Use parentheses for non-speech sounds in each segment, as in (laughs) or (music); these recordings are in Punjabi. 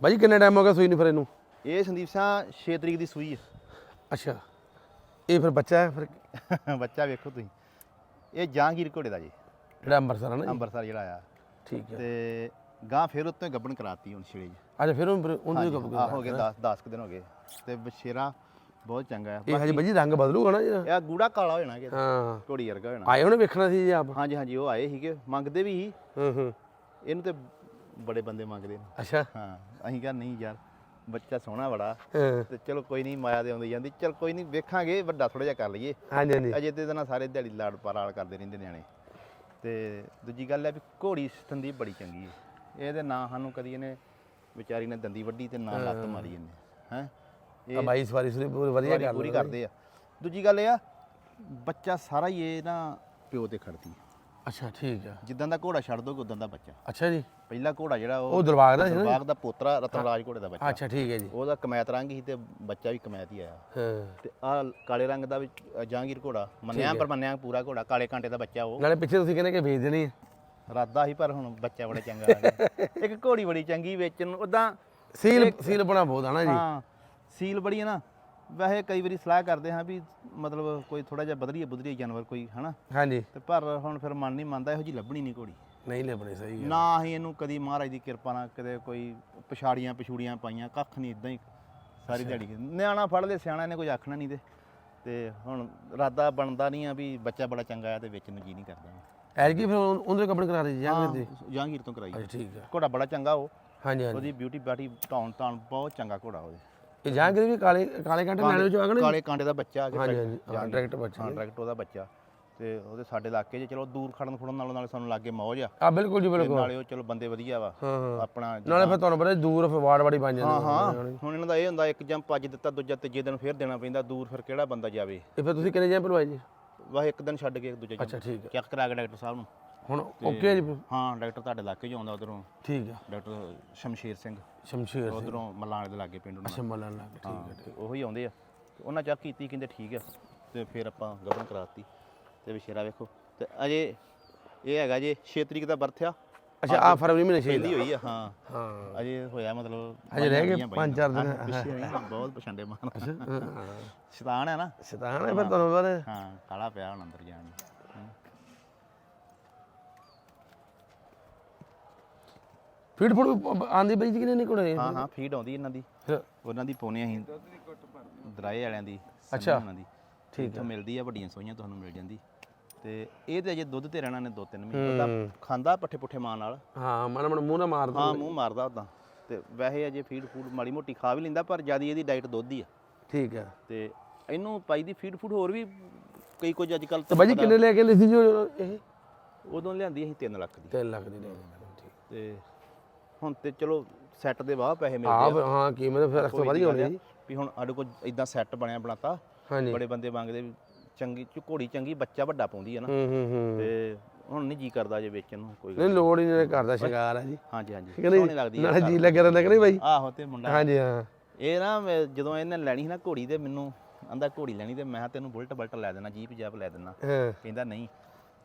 ਬਾਜੀ ਕਿੰਨੇ ਟਾਈਮ ਹੋ ਗਿਆ ਸੂਈ ਨੂੰ ਫਿਰ ਇਹਨੂੰ? ਇਹ ਸੰਦੀਪ ਸਿੰਘ 6 ਤਰੀਕ ਦੀ ਸੂਈ ਅੱਛਾ। ਇਹ ਫਿਰ ਬੱਚਾ ਹੈ ਫਿਰ? ਹੈ (laughs) ਬੱਚਾ ਵੇਖੋ ਤੁਸੀਂ। ਇਹ ਜਾਂਗੀਰ ਘੋੜੇ ਦਾ ਜੀ। ਜਿਹੜਾ ਅੰਮ੍ਰਿਤਸਰ ਹੈ ਨਾ ਜੀ? ਅੰਮ੍ਰਿਤਸਰ ਜਿਹੜਾ ਆ। ਠੀਕ ਹੈ ਤੇ ਗਾਂ ਫਿਰ ਉੱਤੇ ਗੱਬਣ ਕਰਾਤੀ ਹੁਣ ਛੇੜੇ ਜੀ। ਅੱਛਾ ਫਿਰ ਉਹ ਫਿਰ ਉਹਨੂੰ ਕਬ ਆਹ ਹੋ ਗਏ 10 10 ਕੁ ਦਿਨ ਹੋ ਗਏ। ਤੇ ਬਸ਼ੇਰਾ ਬਹੁਤ ਚੰਗਾ ਹੈ। ਇਹ ਹਜੇ ਬਾਜੀ ਰੰਗ ਬਦਲੂਗਾ ਨਾ ਜੀ ਇਹ ਗੂੜਾ ਕਾਲਾ ਹੋ ਜਾਣਾ ਕਿ ਹਾਂ। ਘੋੜੀ ਵਰਗਾ ਹੋ ਜਾਣਾ। ਆਏ ਉਹਨੇ ਵੇਖਣਾ ਸੀ ਜੀ ਆਪ? ਹਾਂਜੀ ਹਾਂਜੀ ਉਹ ਆਏ ਸੀਗੇ। ਮੰਗਦੇ ਵੀ ਸੀ। ਹੂੰ ਹੂੰ। ਇਹਨੂੰ ਤੇ ਬੜੇ ਬੰਦੇ ਮੰਗਦੇ ਨੇ। ਅੱਛਾ। ਹਾਂ ਅਸੀਂ ਕਿਹਾ ਨਹੀਂ ਯਾਰ ਬੱਚਾ ਸੋਹਣਾ ਬੜਾ। ਹਾਂ। ਤੇ ਚਲੋ ਕੋਈ ਨਹੀਂ ਮਾਇਆ ਦੇ ਆਉਂਦੀ ਜਾਂਦੀ। ਚਲ ਕੋਈ ਨਹੀਂ ਵੇਖਾਂਗੇ ਵੱਡਾ ਥੋੜਾ ਜਿਹਾ ਕਰ ਲਈਏ। ਹਾਂਜੀ ਹਾਂਜੀ। ਅਜੇ ਤੇ ਨਾ ਸਾਰੇ ਦਿਹਾੜੀ ਲਾੜ ਪਾਰਾਲ ਕਰਦੇ ਰਹਿੰਦੇ ਨਿਆਣੇ। ਤੇ ਦੂਜੀ ਗੱਲ ਹੈ ਵੀ ਘੋੜੀ ਸੰਦੀਪ ਬੜੀ ਚੰਗੀ ਹੈ। ਇਹਦੇ ਨਾਂ ਸਾਨੂੰ ਕਦੀ ਇਹਨੇ ਵਿਚਾਰੀ ਨੇ ਦੰਦੀ ਵੱਢੀ ਤੇ ਨਾ ਲੱਤ ਮਾਰੀ ਇਹਨੇ। ਹੈ? ਆ ਬਾਈ ਸਵਾਰੀ ਸੁਰੀ ਪੂਰੀ ਵਧੀਆ ਕਰ ਪੂਰੀ ਕਰਦੇ ਆ। ਦੂਜੀ ਗੱਲ ਇਹ ਆ ਬੱਚਾ ਸਾਰਾ ਹੀ ਇਹ ਨਾ ਪਿਓ ਤੇ ਖੜਦੀ ਹੈ। ਅੱਛਾ ਠੀਕ ਹੈ ਜਿੱਦਾਂ ਦਾ ਘੋੜਾ ਛੱਡ ਦੋਗੇ ਉਦਾਂ ਦਾ ਬੱਚਾ। ਅੱਛਾ ਜੀ। ਪਹਿਲਾ ਘੋੜਾ ਜਿਹੜਾ ਉਹ ਦਰਬਾਰ ਦਾ ਸੀ ਨਾ ਦਾ ਪੋਤਰਾ ਰਤਨਰਾਜ ਘੋੜੇ ਦਾ ਬੱਚਾ। ਅੱਛਾ ਠੀਕ ਹੈ ਜੀ। ਉਹਦਾ ਕਮੈਤ ਰੰਗ ਸੀ ਤੇ ਬੱਚਾ ਵੀ ਕਮੈਤ ਹੀ ਆਇਆ। ਹਾਂ। ਤੇ ਆ ਕਾਲੇ ਰੰਗ ਦਾ ਵੀ ਜਹਾਂਗੀਰ ਘੋੜਾ। ਮੰਨਿਆ ਪਰ ਮੰਨਿਆ ਪੂਰਾ ਘੋੜਾ ਕਾਲੇ ਕਾਂਟੇ ਦਾ ਬੱਚਾ ਉਹ। ਨਾਲੇ ਪਿੱਛੇ ਤੁਸੀਂ ਕਹਿੰਦੇ ਕਿ ਵੇਚ ਦੇਣੀ ਹੈ ਰਾਦਾ ਸੀ ਪਰ ਹੁਣ ਬੱਚਾ ਬੜਾ ਚੰਗਾ ਆ ਗਿਆ। (laughs) ਇੱਕ ਘੋੜੀ ਬੜੀ ਚੰਗੀ ਵੇਚਣ ਨੂੰ ਉਦਾਂ ਸੀਲ ਸੀਲ ਬਣਾ ਬਹੁਤ ਆਣਾ ਜੀ। ਹਾਂ ਸੀਲ ਬੜੀ ਹੈ ਨਾ। ਵੈਸੇ ਕਈ ਵਾਰੀ ਸਲਾਹ ਕਰਦੇ ਹਾਂ ਵੀ ਮਤਲਬ ਕੋਈ ਥੋੜਾ ਜਿਹਾ ਬਦਲੀਏ ਬੁਦਲੀਏ ਜਾਨਵਰ ਕੋਈ ਹਨਾ? ਹਾਂਜੀ। ਤੇ ਪਰ ਹੁਣ ਫਿਰ ਮਨ ਨਹੀਂ ਮੰਨਦਾ ਇਹੋ ਜੀ ਲੱਭਣੀ ਨਹੀਂ ਘੋੜੀ। ਨਹੀਂ ਲੱਭਣੀ ਸਹੀ ਹੈ ਨਾ ਹੀ ਇਹਨੂੰ ਕਦੀ ਮਹਾਰਾਜ ਦੀ ਕਿਰਪਾ ਨਾਲ ਕਦੇ ਕੋਈ ਪਛਾੜੀਆਂ ਪਛੂੜੀਆਂ ਪਾਈਆਂ ਕੱਖ ਨਹੀਂ ਇਦਾਂ ਹੀ ਸਾਰੀ ਦਿਹਾੜੀ। ਨਿਆਣਾ ਫੜ ਲੈ ਸਿਆਣਾ ਨੇ ਕੁਝ ਆਖਣਾ ਨਹੀਂ ਤੇ ਤੇ ਹੁਣ ਰਾਦਾ ਬਣਦਾ ਨਹੀਂ ਆ ਵੀ ਬੱਚਾ ਬੜਾ ਚੰਗਾ ਆ ਤੇ ਵੇਚਣ ਨੂੰ ਜੀ ਨਹੀਂ ਕਰਦਾ। ਐਰਗੀ ਫਿਰ ਉਹ- ਉਹਦੇ ਕੱਪੜੇ ਕਰਾ ਦੇ ਜਾਂ ਹਾਂ, ਦੇ? ਜਹਾਂਗੀਰ ਤੋਂ ਕਰਾਈ। ਠੀਕ ਹੈ ਘੋੜਾ ਬੜਾ ਚੰਗਾ ਉਹ। ਹਾਂਜੀ ਹਾਂਜੀ। ਉਹਦੀ ਬਿਊਟੀ ਬਾਟੀ ਧੌਣ ਧਾਣ ਬਹੁਤ ਚੰਗਾ ਘੋੜਾ ਉਹਦੇ ਇਹ ਜਾਂ ਕਿ ਵੀ ਕਾਲੇ ਕਾਲੇ ਕਾਂਟੇ ਲੈਣੇ ਵਿੱਚ ਆਗਣ ਕਾਲੇ ਕਾਂਟੇ ਦਾ ਬੱਚਾ ਆ ਹਾਂਜੀ ਹਾਂ ਜਹਾਂਗੀਰ। ਡਾਇਰੈਕਟ ਬੱਚੇ ਹਾਂ ਡਾਇਰੈਕਟ ਉਹਦਾ ਬੱਚਾ। ਤੇ ਉਹਦੇ ਸਾਡੇ ਇਲਾਕੇ 'ਚ ਚਲੋ ਦੂਰ ਖੜਨ ਖੁੜਨ ਨਾਲੋਂ ਨਾਲੇ ਸਾਨੂੰ ਲਾਗੇ ਮੌਜ ਆ। ਆ ਬਿਲਕੁਲ ਜੀ ਤੇ ਬਿਲਕੁਲ। ਨਾਲੇ ਉਹ ਚਲੋ ਬੰਦੇ ਵਧੀਆ ਵਾ। ਹਾਂ ਹਾਂ। ਆਪਣਾ ਨਾਲੇ ਫਿਰ ਤੁਹਾਨੂੰ ਪਤਾ ਦੂਰ ਫਿਰ ਵਾੜ ਬਣ ਹਾਂ ਹਾਂ। ਜਾਂਦੀ ਹੁਣ ਇਹਨਾਂ ਦਾ ਇਹ ਹੁੰਦਾ ਇੱਕ ਜੰਪ ਅੱਜ ਦਿੱਤਾ ਦੂਜਾ ਤੀਜੇ ਦਿਨ ਫੇਰ ਦੇਣਾ ਪੈਂਦਾ ਦੂਰ ਫਿਰ ਕਿਹੜਾ ਬੰਦਾ ਜਾਵੇ? ਇਹ ਫਿਰ ਤੁਸੀਂ ਕਿੰਨੇ ਜੈਂਪ ਲਵਾਏ ਜੀ? ਵਾਹ ਇੱਕ ਦਿਨ ਛੱਡ ਕੇ ਦੂਜੇ ਅੱਛਾ ਠੀਕ ਹੈ ਚੈੱਕ ਕਰਾ ਕੇ ਡਾਕਟਰ ਸਾਹਿਬ ਨੂੰ। ਹੁਣ ਓਕੇ ਜੀ? ਹਾਂ ਡਾਕਟਰ ਤੁਹਾਡੇ ਇਲਾਕੇ 'ਚ ਆਉਂਦਾ ਉਧਰੋਂ। ਠੀਕ ਹੈ ਡਾਕਟਰ ਸ਼ਮਸ਼ੀਰ ਸਿੰਘ। ਸ਼ਮਸ਼ੀਰ ਸਿੰਘ। ਉਧਰੋਂ ਮਲਾਣੇ ਦੇ ਲਾਗੇ ਪਿੰਡ ਨੂੰ ਸ਼ਮਲਨ ਲੱਗ ਠੀਕ ਹੈ ਉਹੀ ਆਉਂਦੇ ਆ। ਉਹਨਾਂ ਚੈੱਕ ਕੀਤੀ ਕਹਿੰਦੇ ਠੀਕ ਆ। ਤੇ ਫਿਰ ਆਪਾਂ ਗਬਨ ਕਰਾਤੀ। ਤੇ ਵਿਸ਼ੇਰਾ ਵੇਖੋ। ਤੇ ਅਜੇ ਇਹ ਹੈਗਾ ਜੇ 6 ਤਰੀਕ ਦਾ ਬਰਥ ਆ ਅੱਛਾ ਆ ਫਰਵਰੀ ਮਹੀਨੇ ਛੇ ਪਹਿਲੀ ਹੋਈ ਆ। ਹਾਂ। ਹਾਂ। ਅਜੇ ਹੋਇਆ ਮਤਲਬ ਅਜੇ ਰਹਿ ਗਏ ਬਾਈਆਂ ਪੰਜ ਚਾਰ ਦਿਨ। ਹਾਂ, ਪਿੱਛੇ ਨਹੀਂ, ਬਹੁਤ ਪਛੰਡੇ ਮਾਨ ਹਾਂ। ਸ਼ੈਤਾਨ ਹੈ ਨਾ। ਸ਼ੈਤਾਨ ਹੈ ਫਿਰ ਤੁਹਾਨੂੰ ਪਤਾ। ਹਾਂ ਕਾਲਾ ਪਿਆ ਹੁਣ ਅੰਦਰ ਜਾਣ ਨੂੰ। ਫੀਡ ਫੁੱਡ ਆਂਦੀ ਬਈ ਜੀ ਕਿਨੇ ਨਹੀਂ ਕੋਲੇ ਹਾਂ ਹਾਂ ਫੀਡ ਆਉਂਦੀ ਇਹਨਾਂ ਦੀ। ਫਿਰ? ਉਹਨਾਂ ਦੀ ਪਾਉਨੇ ਅਸੀਂ ਦਰਾਏ ਵਾਲਿਆਂ ਦੀ ਅੱਛਾ। ਉਹਨਾਂ ਦੀ। ਠੀਕ ਹੈ। ਮਿਲਦੀ ਆ ਵੱਡੀਆਂ ਸੋਈਆਂ ਤੁਹਾਨੂੰ ਮਿਲ ਜਾਂਦੀ। ਤੇ ਇਹ ਤੇ ਅਜੇ ਦੁੱਧ ਤੇ ਰਹਿਣਾ ਨੇ ਦੋ ਤਿੰਨ ਮਹੀਨੇ ਉਹਦਾ ਖਾਂਦਾ ਪੱਠੇ ਪੁੱਠੇ ਮਾਂ ਨਾਲ। ਹਾਂ ਮਨ ਮਨ ਮੂੰਹ ਨਾ ਮਾਰ ਦੋ ਹਾਂ ਮੂੰਹ ਮਾਰਦਾ ਉਦਾਂ ਤੇ ਵੈਸੇ ਅਜੇ ਫੀਡ ਫੂਡ ਮਾੜੀ ਮੋਟੀ ਖਾ ਵੀ ਲੈਂਦਾ ਪਰ ਜ਼ਿਆਦਾ ਇਹਦੀ ਡਾਈਟ ਦੁੱਧ ਹੀ ਆ। ਠੀਕ ਹੈ ਤੇ ਇਹਨੂੰ ਪਾਈ ਦੀ ਫੀਡ ਫੂਡ ਹੋਰ ਵੀ ਕਈ ਕੁਝ ਅੱਜ ਕੱਲ ਤੇ ਬਾਜੀ ਕਿੰਨੇ ਲੈ ਕੇ ਲਈ ਸੀ ਜੋ ਇਹ? ਉਦੋਂ ਲਿਆਂਦੀ ਅਸੀਂ 3 ਲੱਖ ਦੀ। 3 ਲੱਖ ਦੀ ਲੈ ਠੀਕ। ਤੇ ਹੁਣ ਤੇ ਚਲੋ ਸੈੱਟ ਦੇ ਵਾਹ ਪੈਸੇ ਮਿਲਦੇ ਆ। ਹਾਂ ਕੀਮਤ ਫਿਰ ਅਕਸਰ ਵਧੀ ਹੋਣੀ ਜੀ। ਵੀ ਹੁਣ ਸਾਡੇ ਕੋਲ ਇਦਾਂ ਸੈੱਟ ਬਣਿਆ ਬਣਾਤਾ। ਹਾਂਜੀ। ਬੜੇ ਬੰਦੇ ਮੰਗਦੇ ਵੀ ਚੰਗੀ ਚ- ਘੋੜੀ ਚੰਗੀ ਬੱਚਾ ਵੱਡਾ ਪਾਉਂਦੀ ਹੈ ਨਾ। ਹੂੰ ਹੂੰ ਹੂੰ। ਤੇ ਹੁਣ ਨਹੀਂ ਜੀ ਕਰਦਾ ਜੇ ਵੇਚਣ ਨੂੰ ਕੋਈ ਗੱਲ ਨਹੀਂ ਲੋੜ ਹੀ ਨਹੀਂ ਘਰ ਦਾ ਸ਼ਿੰਗਾਰ ਹੈ ਜੀ। ਹਾਂਜੀ ਹਾਂਜੀ। ਸੋਹਣੀ? ਲੱਗਦੀ ਹੈ ਨਾਲੇ ਜੀ ਲੱਗਿਆ ਰਹਿੰਦਾ ਕਿ ਨਹੀਂ ਬਾਈ? ਆਹੋ ਤੇ ਮੁੰਡਾ। ਹਾਂਜੀ ਹਾਂ। ਇਹ ਨਾ ਮੈਂ ਜਦੋਂ ਇਹਨੇ ਲੈਣੀ ਸੀ ਨਾ ਘੋੜੀ ਤੇ ਮੈਨੂੰ ਆਂਦਾ ਘੋੜੀ ਲੈਣੀ ਤੇ ਮੈਂ ਕਿਹਾ ਤੈਨੂੰ ਬੁਲਟ ਬਲਟ ਲੈ ਦੇਣਾ ਜੀਪ ਜਾਪ ਲੈ ਦੇਣਾ। ਹਾਂ। ਕਹਿੰਦਾ ਨਹੀਂ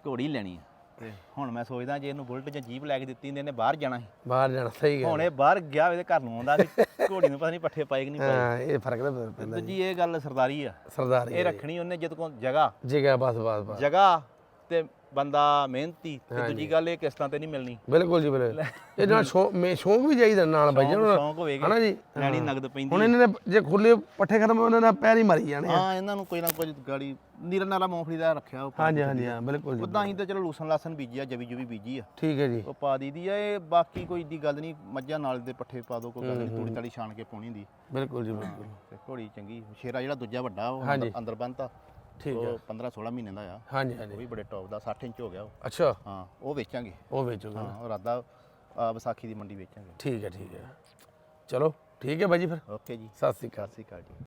ਘੋੜੀ ਲੈਣੀ ਆ। ਤੇ ਹੁਣ ਮੈਂ ਸੋਚਦਾ ਜੇ ਇਹਨੂੰ ਬੁਲਟ ਜਾਂ ਜੀਪ ਲੈ ਕੇ ਦਿੱਤੀ ਇਹਨੇ ਬਾਹਰ ਜਾਣਾ ਸੀ। ਬਾਹਰ ਜਾਣਾ ਸਹੀ ਗੱਲ ਹੁਣ ਇਹ ਬਾਹਰ ਗਿਆ ਇਹਦੇ ਘਰ ਨੂੰ ਆਉਂਦਾ ਵੀ ਘੋੜੀ ਨੂੰ ਪਤਾ ਨਹੀਂ ਪੱਠੇ ਪਾਏ ਕਿ ਨਹੀਂ ਪਾਏ। ਹਾਂ ਇਹ ਫ਼ਰਕ ਤਾਂ ਪੈਂਦਾ ਦੂਜੀ ਇਹ ਗੱਲ ਸਰਦਾਰੀ ਆ। ਸਰਦਾਰ ਇਹ ਰੱਖਣੀ ਉਹਨੇ ਜਦ ਕੋ ਜਗ੍ਹਾ। ਜਿਗਾ ਬਸ ਬਸ ਬਸ। ਜਗ੍ਹਾ ਤੇ ਬੰਦਾ ਮਿਹਨਤੀ ਤੇ ਦੂਜੀ ਗੱਲ ਇਹ ਕਿਸ਼ਤਾਂ ਤੇ ਨਹੀਂ ਮਿਲਣੀ। ਬਿਲਕੁਲ ਜੀ ਬਿਲਕੁਲ। ਇਹ ਨਾਲ ਸ਼ੌਂਕ ਮੇ ਸ਼ੌਂਕ ਵੀ ਚਾਹੀਦਾ ਨਾਲ ਬਾਈ ਜੀ ਸ਼ੌਂਕ ਹੋਵੇਗਾ। ਹਨਾ ਜੀ? ਲੈਣੀ ਨਗਦ ਪੈਂਦੀ ਹੁਣ ਇਹਨਾਂ ਨੇ ਜੇ ਖੁੱਲੇ ਪੱਠੇ ਖਤਮ ਹੋਏ, ਉਹਨਾਂ ਨੇ ਪੈਰ ਹੀ ਮਾਰੀ ਜਾਣੇ ਆ। ਹਾਂ ਇਹਨਾਂ ਨੂੰ ਕੋਈ ਨਾ ਕੁਝ ਗਾੜੀ ਨੀਰਾ ਨਾਲਾ ਮੂੰਗਫਲੀ ਦਾ ਰੱਖਿਆ ਉਹ ਹਾਂਜੀ ਹਾਂਜੀ ਹਾਂ ਬਿਲਕੁਲ ਜੀ ਉਦਾਂ ਹੀ ਤੇ ਚਲੋ ਲੂਸਨ ਲਾਸਨ ਬੀਜੀ ਆ ਜਵੀ ਜੁਵੀ ਬੀਜੀ ਆ। ਠੀਕ ਹੈ ਜੀ। ਉਹ ਪਾ ਦੀਦੀ ਆ ਇਹ ਬਾਕੀ ਕੋਈ ਏਡੀ ਗੱਲ ਨਹੀਂ ਮੱਝਾਂ ਨਾਲ ਦੇ ਪੱਠੇ ਪਾ ਦੋ ਕੋਈ ਗੱਲ ਨਹੀਂ ਤੂੜੀ ਤਾੜੀ ਛਾਣ ਕੇ ਪਾਉਣੀ ਹੁੰਦੀ। ਬਿਲਕੁਲ ਜੀ ਬਿਲਕੁਲ। ਤੇ ਘੋੜੀ ਚੰਗੀ ਸ਼ੇਰਾ ਜਿਹੜਾ ਦੂਜਾ ਵੱਡਾ ਉਹ ਅੰਦਰ- ਅੰਦਰ ਬੰਨਤਾ। ਠੀਕ ਉਹ 15 16 ਮਹੀਨੇ ਦਾ ਆ। ਹਾਂਜੀ ਉਹ ਹਾਂਜੀ ਵੀ ਬੜੇ ਟੌਪ ਦਾ 60 ਇੰਚ ਹੋ ਗਿਆ ਉਹ। ਅੱਛਾ। ਹਾਂ ਉਹ ਵੇਚਾਂਗੇ। ਉਹ ਵੇਚੋਗਾ। ਹਾਂ ਉਹ ਰਾਦਾ ਆ, ਵਿਸਾਖੀ ਦੀ ਮੰਡੀ ਵੇਚਾਂਗੇ। ਠੀਕ ਹੈ ਠੀਕ ਹੈ। ਚਲੋ ਠੀਕ ਹੈ ਬਾਈ ਜੀ ਫਿਰ। ਓਕੇ ਜੀ। ਸਤਿ ਸ੍ਰੀ ਅਕਾਲ। ਸਤਿ ਸ਼੍ਰੀ ਅਕਾਲ ਜੀ।